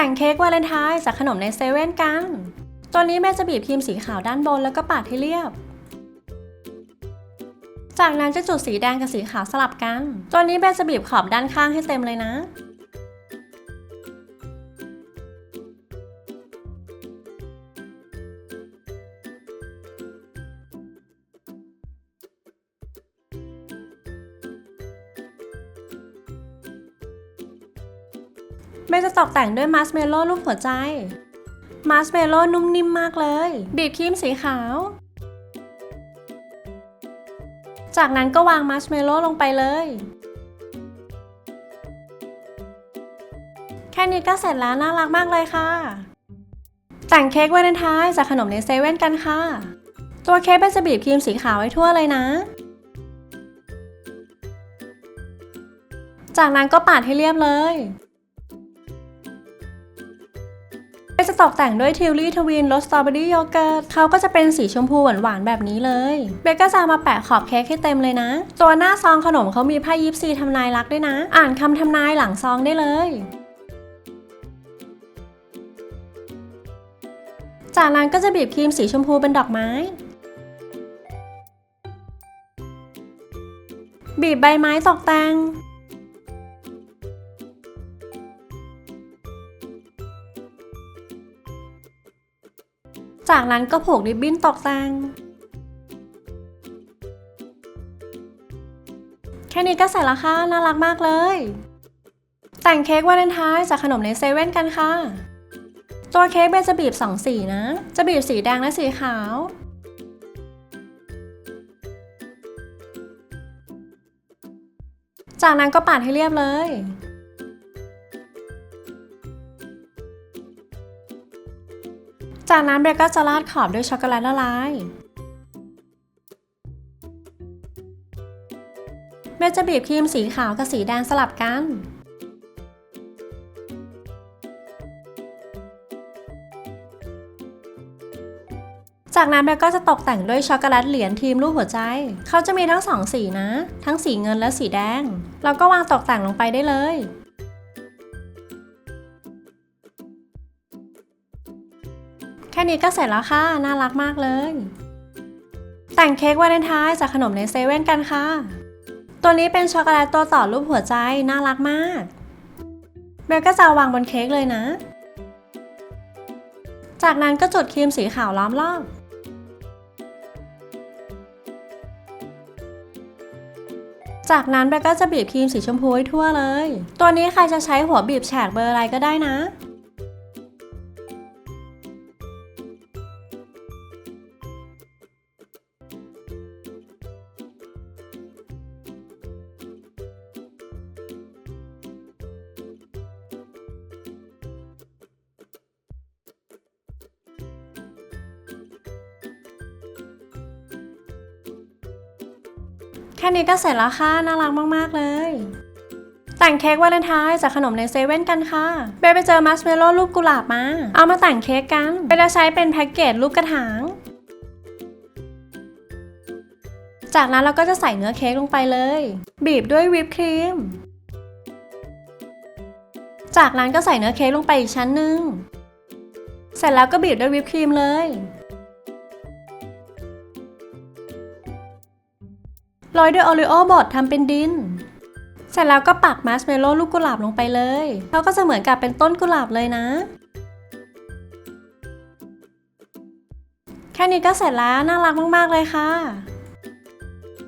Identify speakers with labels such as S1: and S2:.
S1: แต่งเค้กวาเลนไทน์จากขนมในเซเว่นกัน ตัวนี้แม่จะบีบครีมสีขาวด้านบนแล้วก็ปาดให้เรียบ จากนั้นจะจุดสีแดงกับสีขาวสลับกัน ตัวนี้แม่จะบีบขอบด้านข้างให้เต็มเลยนะ เบนจะตกแต่งด้วยมัสเมลโล่รูปหัวใจมัสเมลโล่นุ่มนิ่มมากเลย บีบครีมสีขาว จากนั้นก็วางมัสเมลโล่ลงไปเลย แค่นี้ก็เสร็จแล้วน่ารักมากเลยค่ะ แต่งเค้กวาเลนไทน์จากขนมในเซเว่นกันค่ะ ตัวเค้กเบนจะบีบครีมสีขาวไว้ทั่วเลยนะจากนั้นก็ปาดให้เรียบเลย ตกแต่งด้วยทิวลี่ทวินรสสตรอเบอรี่โยเกิร์ตเขาก็จะเป็นสีชมพูหวานๆแบบนี้เลยเบนก็จะมาแปะขอบเค้กให้เต็มเลยนะ ตัวหน้าซองขนมเขามีไพ่ยิปซีทำนายรักด้วยนะ อ่านคำทำนายหลังซองได้เลยจากนั้นก็จะบีบครีมสีชมพูเป็นดอกไม้ บีบใบไม้ตกแต่ง จากนั้นก็ผูกริบบิ้นตกแต่งแค่นี้ก็เสร็จแล้วค่ะ น่ารักมากเลย แต่งเค้กวาเลนไทน์จากขนมในเซเว่นกันค่ะ ตัวเค้กเบจะบีบสองสีนะ จะบีบสีแดงและสีขาว จากนั้นก็ปาดให้เรียบเลย จากนั้นเบรก็จะราดขอบด้วยช็อกโกแลตละลายเบรจะบีบครีมสีขาวกับสีแดงสลับกัน จากนั้นเบรก็จะตกแต่งด้วยช็อกโกแลตเหรียญทีมรูปหัวใจ เขาจะมีทั้งสองสีนะ ทั้งสีเงินและสีแดง เราก็วางตกแต่งลงไปได้เลย ค่นี้ก็เสร็จแล้วค่ะ น่ารักมากเลย แต่งเค้กวาเลนไทน์จากขนมในเซเว่นกันค่ะ ตัวนี้เป็นช็อกโกแลตตัวต่อรูปหัวใจ น่ารักมากเบลก็จะวางบนเค้กเลยนะ จากนั้นก็จุดครีมสีขาวล้อมรอบจากนั้นเบลก็จะบีบครีมสีชมพูให้ทั่วเลย ตัวนี้ใครจะใช้หัวบีบแฉกเบอร์อะไรก็ได้นะ แค่นี้ก็เสร็จแล้วค่ะน่ารักมากๆเลย แต่งเค้กวาเลนไทน์จากขนมในเซเว่นกันค่ะเบลไปเจอมัสเมลโล่รูปกุหลาบมา เอามาแต่งเค้กกันเบลจะใช้เป็นแพ็กเกจรูปกระถาง จากนั้นเราก็จะใส่เนื้อเค้กลงไปเลย บีบด้วยวิปครีม จากนั้นก็ใส่เนื้อเค้กลงไปอีกชั้นหนึ่งเสร็จแล้วก็บีบด้วยวิปครีมเลย โรยด้วยโอริโอบดทำเป็นดิน เสร็จแล้วก็ปักมัสเมลโล่ลูกกุหลาบลงไปเลยเขาก็จะเหมือนกับเป็นต้นกุหลาบเลยนะ แค่นี้ก็เสร็จแล้วน่ารักมาก ๆ เลยค่ะ